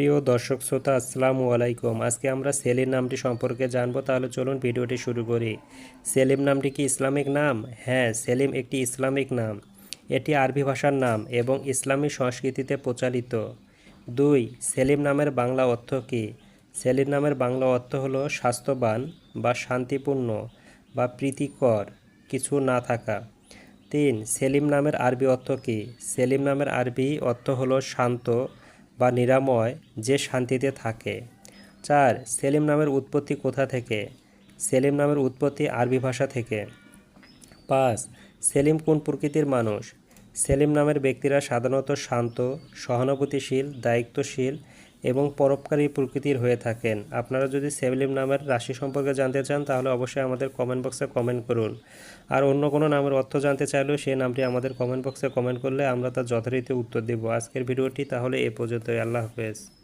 প্রিয় দর্শক শ্রোতা, আসসালামু আলাইকুম। আজকে আমরা সেলিম নামটি সম্পর্কে জানব, তাহলে চলুন ভিডিওটি শুরু করি। সেলিম নামটি কি ইসলামিক নাম? হ্যাঁ সেলিম একটি ইসলামিক নাম। এটি আরবি ভাষার নাম এবং ইসলামী সংস্কৃতিতে প্রচারিত। দুই, সেলিম নামের বাংলা অর্থ কী? সেলিম নামের বাংলা অর্থ হলো স্বাস্থ্যবান বা শান্তিপূর্ণ বা প্রীতিকর, কিছু না থাকা। তিন, সেলিম নামের আরবি অর্থ কী? সেলিম নামের আরবি অর্থ হলো শান্ত বা নিরাময় যে শান্তিতে থাকে। চার, সেলিম নামের উৎপত্তি কোথা থেকে? সেলিম নামের উৎপত্তি আরবি ভাষা থেকে। পাঁচ, সেলিম কোন প্রকৃতির মানুষ? সেলিম নামের ব্যক্তিরা সাধারণত শান্ত, সহানুভূতিশীল, দায়িত্বশীল এবং পরোপকারী প্রকৃতির হয়ে থাকেন। আপনারা যদি সেভলিম নামের রাশি সম্পর্কে জানতে চান, তাহলে অবশ্যই আমাদের কমেন্ট বক্সে কমেন্ট করুন। আর অন্য কোনো নামের অর্থ জানতে চাইলেও সেই নামটি আমাদের কমেন্ট বক্সে কমেন্ট করলে আমরা তার যথারীতি উত্তর দেব। আজকের ভিডিওটি তাহলে এ পর্যন্তই। আল্লাহ হাফেজ।